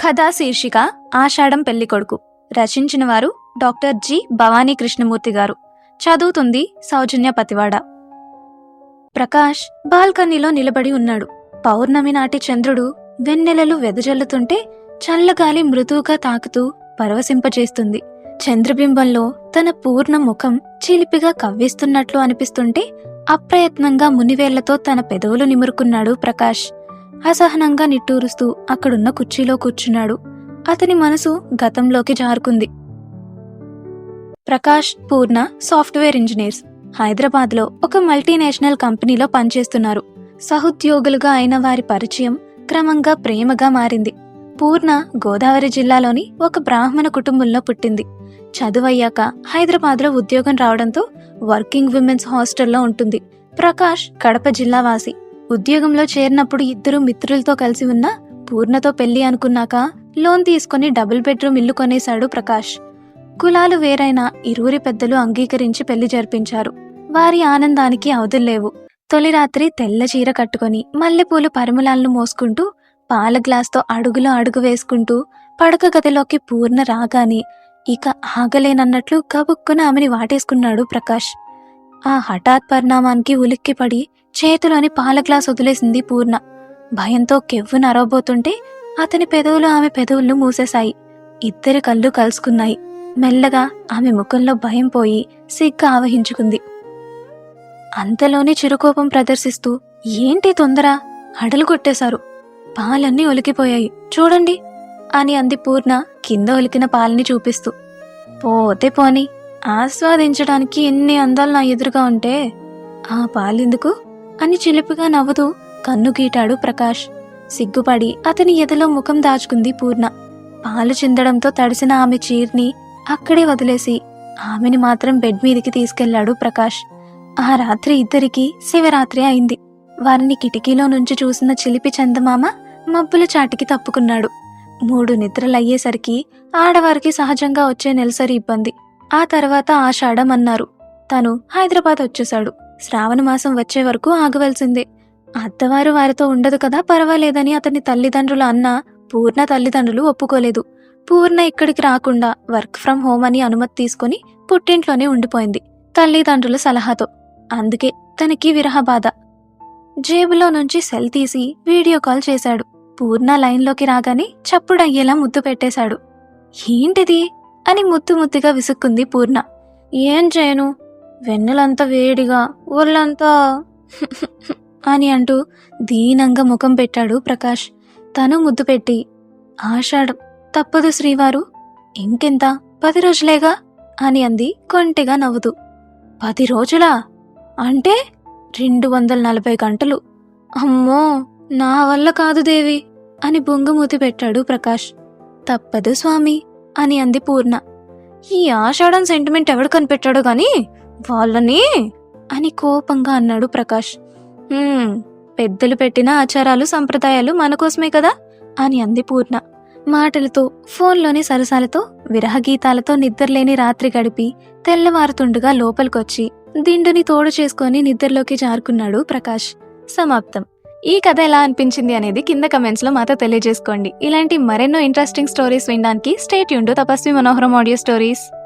కథా శీర్షిక ఆషాఢం పెళ్ళికొడుకు రచించిన వారు డాక్టర్ జి. భవానీ కృష్ణమూర్తి గారు. చదువుతుంది సౌజన్య పతివాడ. ప్రకాష్ బాల్కనీలో నిలబడి ఉన్నాడు. పౌర్ణమి నాటి చంద్రుడు వెన్నెలలు వెదజల్లుతుంటే చల్లగాలి మృదువుగా తాకుతూ పరవశింపచేస్తుంది చంద్రబింబంలో తన పూర్ణ ముఖం చిలిపిగా కవ్విస్తున్నట్లు అనిపిస్తుంటే అప్రయత్నంగా మునివేళ్ళతో తన పెదవులు నిమురుకున్నాడు ప్రకాష్. అసహనంగా నిట్టూరుస్తూ అక్కడున్న కుర్చీలో కూర్చున్నాడు. అతని మనసు గతంలోకి జారుకుంది. Prakash Purna software engineers. హైదరాబాద్లో ఒక మల్టీనేషనల్ కంపెనీలో పనిచేస్తున్నారు. సహోద్యోగులుగా అయిన వారి పరిచయం క్రమంగా ప్రేమగా మారింది. పూర్ణ గోదావరి జిల్లాలోని ఒక బ్రాహ్మణ కుటుంబంలో పుట్టింది. చదువయ్యాక హైదరాబాద్లో ఉద్యోగం రావడంతో వర్కింగ్ విమెన్స్ హాస్టల్లో ఉంటుంది. ప్రకాష్ కడప జిల్లావాసి. ఉద్యోగంలో చేరినప్పుడు ఇద్దరు మిత్రులతో కలిసి ఉన్న పూర్ణతో పెళ్ళి అనుకున్నాక లోన్ తీసుకుని డబుల్ బెడ్రూమ్ ఇల్లు కొనేశాడు ప్రకాష్. కులాలు వేరైన ఇరువురి పెద్దలు అంగీకరించి పెళ్ళి జరిపించారు. వారి ఆనందానికి అవధుల్లేవు తొలి రాత్రి తెల్ల చీర కట్టుకొని మల్లెపూలు పరిమళాలను మోసుకుంటూ పాల గ్లాస్తో అడుగులో అడుగు వేసుకుంటూ పడక గదిలోకి పూర్ణ రాగానే ఇక ఆగలేనన్నట్లు గబుక్కున ఆమెని వాటేసుకున్నాడు ప్రకాష్. ఆ హఠాత్ పరిణామానికి ఉలిక్కిపడి చేతిలోని పాల గ్లాస్ వదిలేసింది పూర్ణ. భయంతో కెవ్వు నరవబోతుంటే అతని పెదవులు ఆమె పెదవులు మూసేశాయి. ఇద్దరి కళ్ళు కలుసుకున్నాయి. మెల్లగా ఆమె ముఖంలో భయం పోయి సిగ్గు ఆవహించుకుంది. అంతలోనే చిరుకోపం ప్రదర్శిస్తూ ఏంటి తొందర? హడలు కొట్టేశారు. పాలన్నీ ఒలికిపోయాయి. చూడండి అని అంది పూర్ణ కింద ఒలికిన పాలని చూపిస్తూ. పోతే పోని ఆస్వాదించడానికి ఎన్ని అందాలు నా ఎదురుగా ఉంటే ఆ పాలెందుకు? అని చిలిపిగా నవ్వుతూ కన్ను గీటాడు ప్రకాష్. సిగ్గుపడి అతని ఎదలో ముఖం దాచుకుంది పూర్ణ. పాలు చిందడంతో తడిసిన ఆమె చీర్ని అక్కడే వదిలేసి ఆమెని మాత్రం బెడ్ మీదికి తీసుకెళ్ళాడు ప్రకాష్. ఆ రాత్రి ఇద్దరికి శివరాత్రి అయింది. వారిని కిటికీలో నుంచి చూసిన చిలిపి చందమామ మబ్బుల చాటికి తప్పుకున్నాడు. మూడు నిద్రలయ్యేసరికి ఆడవారికి సహజంగా వచ్చే నెలసరి ఇబ్బంది. ఆ తర్వాత ఆషాఢం అన్నారు తను హైదరాబాద్ వచ్చేశాడు. శ్రావణ మాసం వచ్చే వరకు ఆగవలసిందే. అత్తవారు వారితో ఉండదు కదా పర్వాలేదని అతని తల్లిదండ్రులు అన్నా పూర్ణ తల్లిదండ్రులు ఒప్పుకోలేదు. పూర్ణ ఇక్కడికి రాకుండా వర్క్ ఫ్రం హోమ్ అని అనుమతి తీసుకుని పుట్టింట్లోనే ఉండిపోయింది తల్లిదండ్రుల సలహాతో. అందుకే తనకి విరహ బాధ. జేబులో నుంచి సెల్ తీసి వీడియో కాల్ చేశాడు. పూర్ణ లైన్లోకి రాగానే చప్పుడయ్యేలా ముద్దు పెట్టేశాడు. ఏంటిది? అని ముద్దు ముద్దుగా విసుక్కుంది పూర్ణ. ఏం చేయను వెన్నెలంతా వేడిగా ఒళ్ళంతా అని అంటూ దీనంగా ముఖం పెట్టాడు ప్రకాష్. తను ముద్దు పెట్టి ఆషాఢం తప్పదు శ్రీవారు ఇంకెంత? పది రోజులేగా? అని అంది కొంటిగా నవ్వుతూ. పది రోజులా? అంటే రెండు వందల నలభై గంటలు. అమ్మో నా వల్ల కాదు దేవి అని బొంగుమూతి పెట్టాడు ప్రకాష్. తప్పదు స్వామి అని అంది పూర్ణ. ఈ ఆషాఢం సెంటిమెంట్ ఎవడు కనిపెట్టాడో గాని వాళ్ళని అని కోపంగా అన్నాడు ప్రకాష్. పెద్దలు పెట్టిన ఆచారాలు సంప్రదాయాలు మన కోసమే కదా? అని అంది పూర్ణ. మాటలతో ఫోన్లోని సరసాలతో విరహగీతాలతో నిద్రలేని రాత్రి గడిపి తెల్లవారుతుండగా లోపలికొచ్చి దిండుని తోడు చేసుకొని నిద్రలోకి జారుకున్నాడు ప్రకాష్. సమాప్తం. ఈ కథ ఎలా అనిపించింది అనేది కింద కమెంట్స్లో మాతో తెలియజేసుకోండి. ఇలాంటి మరెన్నో ఇంట్రెస్టింగ్ స్టోరీస్ వినడానికి stay tuned Tapasvi Manoharam audio stories.